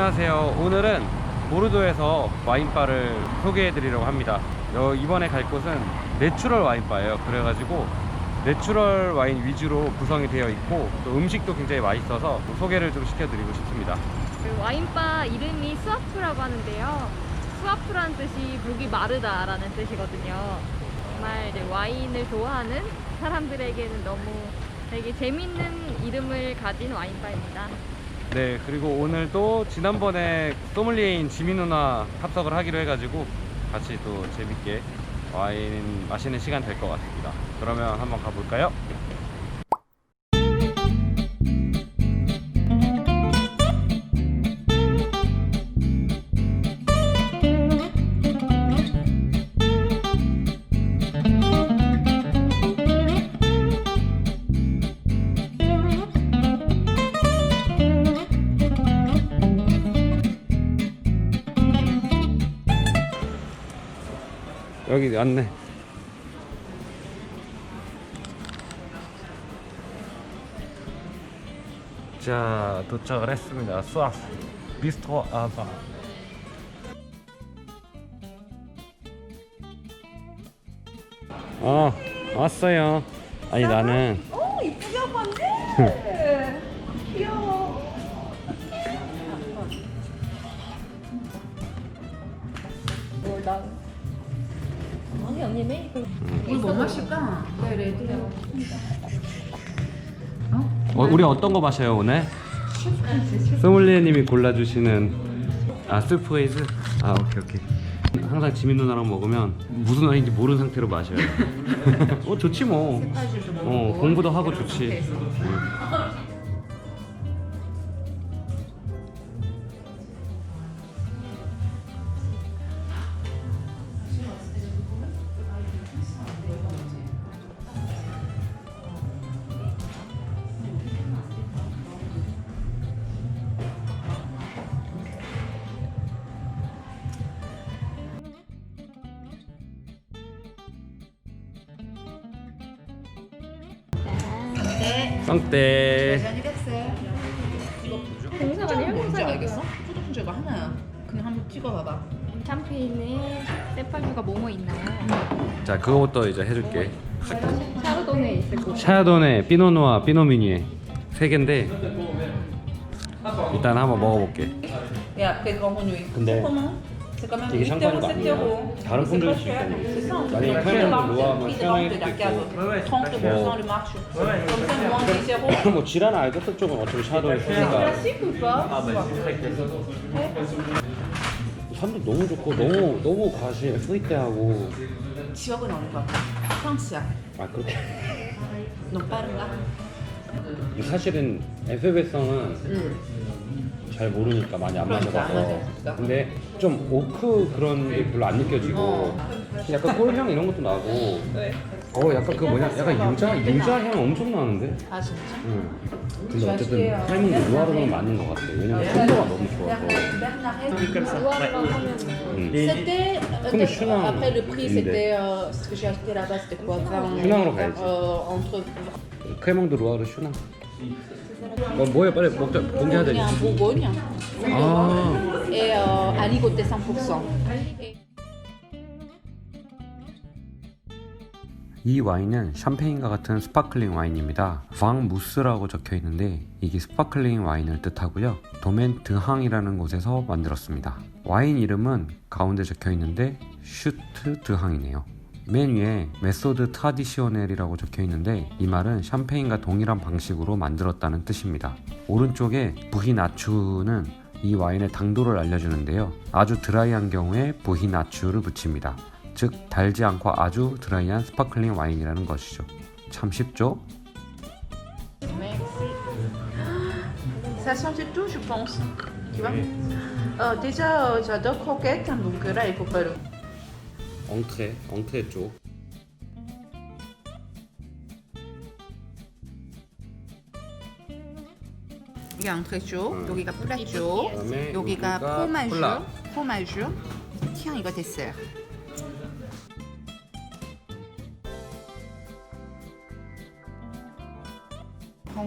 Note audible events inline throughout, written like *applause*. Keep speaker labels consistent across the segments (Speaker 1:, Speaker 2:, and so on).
Speaker 1: 안녕하세요. 오늘은 보르도에서 와인바를 소개해 드리려고 합니다. 여- 이번에 갈 곳은 내추럴 와인바예요. 그래가지고 내추럴 와인 위주로 구성이 되어 있고 또 음식도 굉장히 맛있어서 소개를 좀 시켜드리고 싶습니다.
Speaker 2: 그 와인바 이름이 수아프라고 하는데요. 수아프라는 뜻이 목이 마르다 라는 뜻이거든요. 정말 와인을 좋아하는 사람들에게는 너무 되게 재밌는 이름을 가진 와인바입니다.
Speaker 1: 네, 그리고 오늘도 지난번에 소믈리에인 지민 누나 합석을 하기로 해가지고 같이 또 재밌게 와인 마시는 시간 될 것 같습니다. 그러면 한번 가볼까요? 여기 왔네. 자, 도착을 했습니다. 수아프 비스토 아바. 어, 왔어요. 아니 나는
Speaker 3: 어 이쁘게 왔네 *laughs*
Speaker 2: 아니 언니 메이크
Speaker 3: 우리 뭐 마실까? 네 레드
Speaker 1: 어, 우리 어떤 거 마셔요 오늘? 소믈리에님이 골라주시는 아 스프웨이즈? 아 오케이 오케이. 항상 지민 누나랑 먹으면 무슨 와인인지 모르는 상태로 마셔요. *laughs* 어 좋지 뭐. 어, 공부도 하고 좋지. 응. 쌍떼
Speaker 3: 안녕하세요
Speaker 2: 공사가 아니라
Speaker 3: 뭔지 알겠어? 초록색 거 하나야 그냥 한번 찍어봐봐
Speaker 2: 샴페인에 세팔류가 뭐뭐 있나요?
Speaker 1: 자 그거부터 이제 해줄게
Speaker 2: 샤르도네 있을 거고
Speaker 1: 샤도네, 피노누아, 피노미니에 세 개인데 일단 한번 먹어볼게
Speaker 3: 야 nuit
Speaker 1: 근데
Speaker 3: quand même
Speaker 1: 이게
Speaker 3: 8
Speaker 1: 샴페인도
Speaker 3: euros, 7
Speaker 1: 아니야.
Speaker 3: euros
Speaker 1: 다른 품종일 수
Speaker 3: on
Speaker 1: 만약에
Speaker 3: faire
Speaker 1: 로아만
Speaker 3: de la
Speaker 1: 있고.
Speaker 3: cave. 30% le marché comme ça moins 10 euros
Speaker 1: 뭐 지라나 알겠어 쪽은 어차피
Speaker 3: C'est
Speaker 1: 쓰니까 산도 너무 좋고 너무 너무 과시해 스위트하고
Speaker 3: 지역은 어느 것 같아? 프랑스야
Speaker 1: 아 그렇게
Speaker 3: 너무 빠른가?
Speaker 1: 사실은 에페베성은
Speaker 3: 응
Speaker 1: 잘 모르니까 많이 안
Speaker 3: 그러니까, 안
Speaker 1: 마셔봐서
Speaker 3: 마셔봤으니까.
Speaker 1: 근데 좀 오크 그런 게 별로 안 느껴지고
Speaker 3: 어.
Speaker 1: 약간 꿀향 이런 것도 나고
Speaker 3: 왜?
Speaker 1: 어 약간 그 뭐냐 약간 유자 유자 향 엄청 나는데
Speaker 3: 아 진짜?
Speaker 1: 응. 근데 어쨌든 타이밍도 루아르는 맞는 것 같아 왜냐면
Speaker 3: 네.
Speaker 1: 풍도가 너무 좋아서
Speaker 2: 루아르랑 하면
Speaker 1: 응.
Speaker 3: C'était
Speaker 1: Comme
Speaker 3: euh,
Speaker 1: Chenin.
Speaker 3: après le prix
Speaker 1: Une
Speaker 3: c'était euh, ce que j'ai acheté là-bas c'était quoi 20
Speaker 1: Chenin으로 가야지.
Speaker 3: euh, entre
Speaker 1: 크레몽드 루아르 슈나 어 뭐야 빨리 먹자 공개해야 돼
Speaker 3: un Bourgogne
Speaker 1: 아
Speaker 3: et euh, aligoté 100%. Et-
Speaker 1: 이 와인은 샴페인과 같은 스파클링 와인입니다. 방 무스라고 적혀 있는데 이게 스파클링 와인을 뜻하고요. 도멘 드항이라는 곳에서 만들었습니다. 와인 이름은 가운데 적혀 있는데 슈트 드항이네요. 맨 위에 메소드 타디시오넬이라고 적혀 있는데 이 말은 샴페인과 동일한 방식으로 만들었다는 뜻입니다. 오른쪽에 부히나추는 이 와인의 당도를 알려주는데요. 아주 드라이한 경우에 부히나추를 붙입니다. 즉 달지 않고 아주 드라이한 스파클링 와인이라는 것이죠. 참 쉽죠?
Speaker 3: Merci. Ça change tout, je pense. Tu vois Euh, Déjà, euh, j'adore croquettes, donc euh, là, il faut pas le.
Speaker 1: 엉트레, 엉트레 쪽.
Speaker 3: 여기가 앙트레쇼,
Speaker 1: 음.
Speaker 3: 여기가
Speaker 1: 그다음에
Speaker 3: 여기가
Speaker 1: 여기가
Speaker 3: 포마주,
Speaker 1: 콜라.
Speaker 3: 포마주. 티앙 이거 데스ert.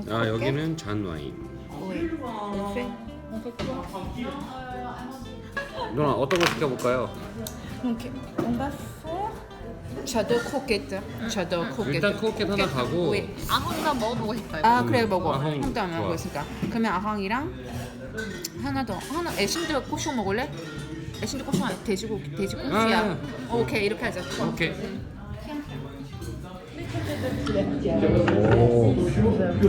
Speaker 1: 아 여기는 잔 와인.
Speaker 3: Oui, parfait.
Speaker 1: 누나 어떤 거 시켜볼까요?
Speaker 3: Donc, on va faire. J'adore croquette. J'adore croquette.
Speaker 1: 일단 크로켓 하나 가고
Speaker 3: Oui.
Speaker 2: 아무나 먹어보고 싶어요.
Speaker 3: 아 그래 먹어.
Speaker 1: 아항
Speaker 3: 형도 안
Speaker 1: 좋아.
Speaker 3: 먹고 있으니까. 그러면 아항이랑 하나 더. 하나 애신드 꼬숑 먹을래? 애신드 꼬숑 아니 돼지고기 돼지 꼬시야.
Speaker 1: 아.
Speaker 3: 오케이 이렇게 하자.
Speaker 1: 오케이.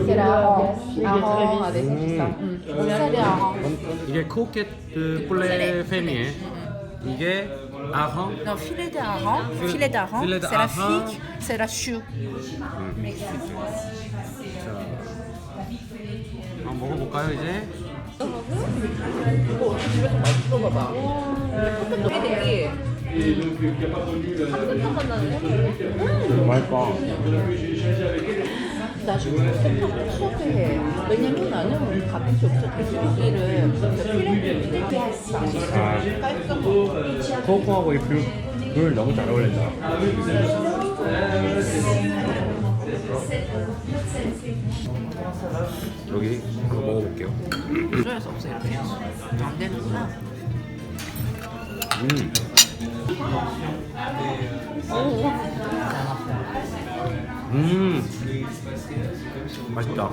Speaker 3: C'est la a항 avec ça. 음. c'est a항.
Speaker 1: 이게 크로켓 플레 페미에 이게 아항
Speaker 3: Non, filet d'ahareng, filet d'ahareng,
Speaker 1: Filet
Speaker 3: c'est la
Speaker 1: d'ahareng.
Speaker 3: figue, c'est la chou.
Speaker 1: 한번 먹어볼까요 이제?
Speaker 3: 되게
Speaker 1: 맛있다.
Speaker 3: 나 진짜 수업해. 왜냐면 나는 가끔씩 없어
Speaker 1: 아,
Speaker 3: 깔끔
Speaker 1: 소금하고 이 귤, 귤 너무 잘 어울린다. 여기 이거 먹어볼게요.
Speaker 3: 어쩔 수 없어 이렇게. 안 되는구나.
Speaker 1: 음. 음. 맛있다.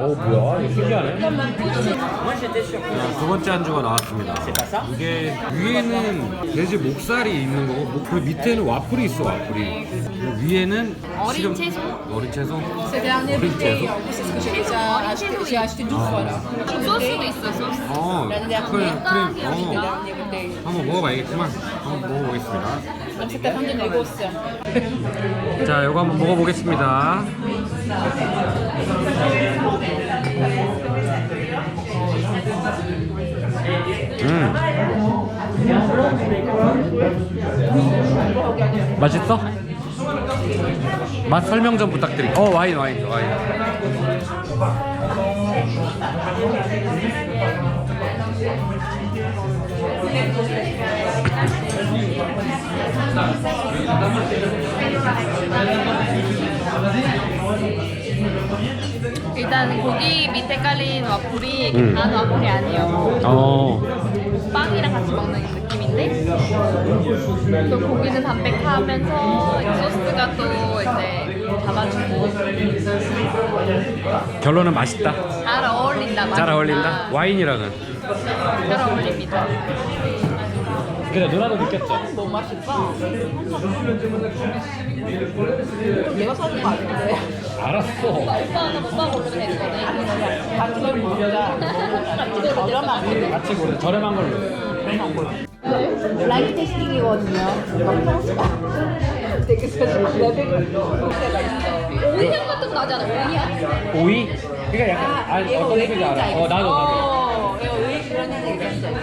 Speaker 1: 어 뭐야? 이거 신기하네. 자, 두 번째 안주가 나왔습니다. 이게 위에는 돼지 목살이 있는 거고 목- 그리고 밑에는 와플이 있어 와플이. 그리고 위에는
Speaker 2: 어린 채소?
Speaker 1: 어린 채소?
Speaker 3: C'est dernier
Speaker 1: 어린
Speaker 3: bouteille,
Speaker 1: 채소?
Speaker 3: en plus c'est ce que j'ai déjà acheté, j'ai acheté 12 fois là.
Speaker 2: 소스도 있어, 소스.
Speaker 1: 어, 크림, 크림. 어.
Speaker 3: Bouteille.
Speaker 1: 한번 먹어봐야겠지만 한번 먹어보겠습니다.
Speaker 3: Ta fin de négoce.
Speaker 1: 자, 이거 한번 먹어보겠습니다. 음. 맛있어? 맛 설명 좀 부탁드릴게요. 어, 와인, 와인, 와인.
Speaker 2: 일단 고기 밑에 깔린 와플이
Speaker 1: 음.
Speaker 2: 단 와플이 아니에요.
Speaker 1: 어,
Speaker 2: 빵이랑 같이 먹는 느낌인데 또 고기는 담백하면서 소스가 또 이제 잡아주고
Speaker 1: 결론은 맛있다.
Speaker 2: 잘 어울린다.
Speaker 1: 잘
Speaker 2: 맛있다.
Speaker 1: 어울린다. 와인이랑은.
Speaker 2: 잘 어울립니다.
Speaker 1: 그래, 누나도 느꼈죠?
Speaker 3: 너무 맛있다. 내가 사준 거 아닌데.
Speaker 1: 알았어.
Speaker 2: 오빠는 오빠 고르면 되는 거네. *laughs*
Speaker 3: 같이 먹자. 저렴한
Speaker 1: 같이 고르 저렴한 걸로.
Speaker 3: 라이브 테스팅이거든요. 되게 사실 레벨을
Speaker 2: 오이 향 같은 거 나지 않아? 오이향?
Speaker 1: 오이? 그러니까 약간 아니 어떤 느낌인지 알아. 어 나도 나도.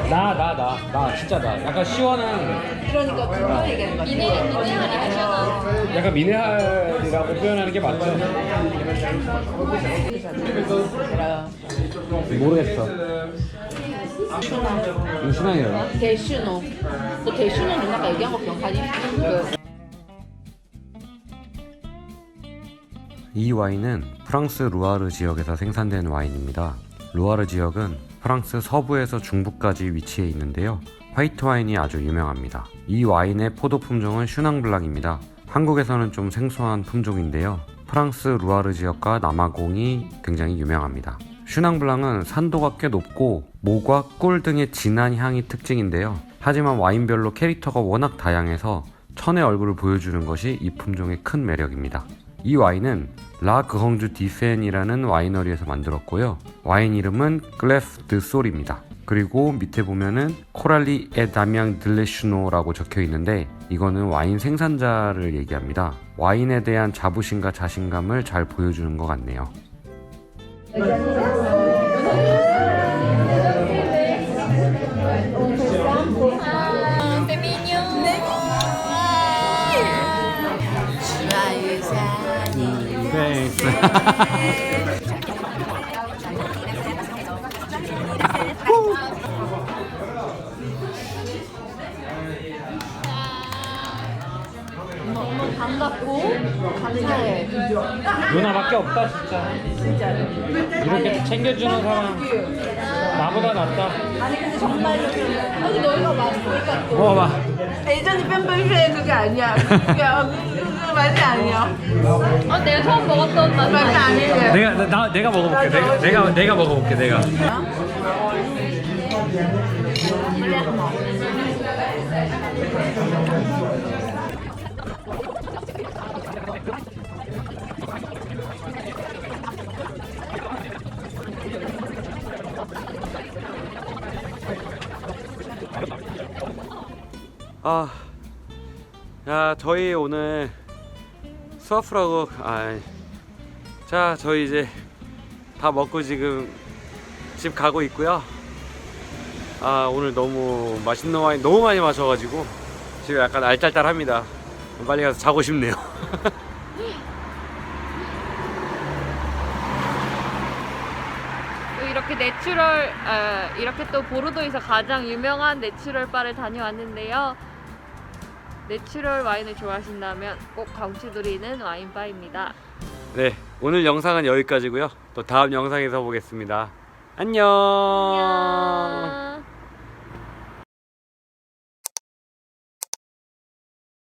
Speaker 1: 나 나 나 나 진짜 나. 약간 시원한
Speaker 3: 그러니까 그거 얘기하는 거야.
Speaker 2: 미네 미네랄이 하잖아.
Speaker 1: 약간 미네랄이라고 표현하는 게 맞죠? 모르겠어. 이거 신앙이에요.
Speaker 3: 대슈노. 그 대슈노 누나가 얘기한 거 기억하니?
Speaker 1: 그이 와인은 프랑스 루아르 지역에서 생산된 와인입니다. 루아르 지역은 프랑스 서부에서 중부까지 위치해 있는데요. 화이트 와인이 아주 유명합니다. 이 와인의 포도 품종은 슈낭블랑입니다. 한국에서는 좀 생소한 품종인데요. 프랑스 루아르 지역과 남아공이 굉장히 유명합니다. 슈낭블랑은 산도가 꽤 높고 모과 꿀 등의 진한 향이 특징인데요. 하지만 와인별로 캐릭터가 워낙 다양해서 천의 얼굴을 보여주는 것이 이 품종의 큰 매력입니다. 이 와인은 라 그헝주 디센이라는 와이너리에서 만들었고요. 와인 이름은 글래프 드 솔입니다. 그리고 밑에 보면은 코랄리 에 다미앙 들레슈노라고 적혀 있는데 이거는 와인 생산자를 얘기합니다. 와인에 대한 자부심과 자신감을 잘 보여주는 것 같네요.
Speaker 3: 감사해.
Speaker 1: 수밖에 없다 진짜. 이렇게 챙겨주는 사람 나보다 낫다.
Speaker 3: 아니 근데 정말로 아니 너희가 맛있으니까
Speaker 1: 먹어봐.
Speaker 3: 예전에 뺨뺨쉐 그게 아니야 그게 맛이 아니야
Speaker 2: 어, 내가 처음 먹었던 맛.
Speaker 3: 맛이 아니래
Speaker 1: 내가 나, 나 내가 먹어볼게. 내가 내가 내가 먹어볼게. 내가. 아, 야 저희 오늘 수아프라고 아, 자 저희 이제 다 먹고 지금 집 가고 있고요. 아 오늘 너무 맛있는 와인 너무 많이 마셔가지고 지금 약간 알딸딸합니다. 빨리 가서 자고 싶네요. *laughs*
Speaker 2: 또 이렇게 내추럴, 어, 이렇게 또 보르도에서 가장 유명한 내추럴 바를 다녀왔는데요. 내추럴 와인을 좋아하신다면 꼭 강추드리는 와인바입니다.
Speaker 1: 네 오늘 영상은 여기까지고요. 또 다음 영상에서 보겠습니다. 안녕.
Speaker 2: 안녕.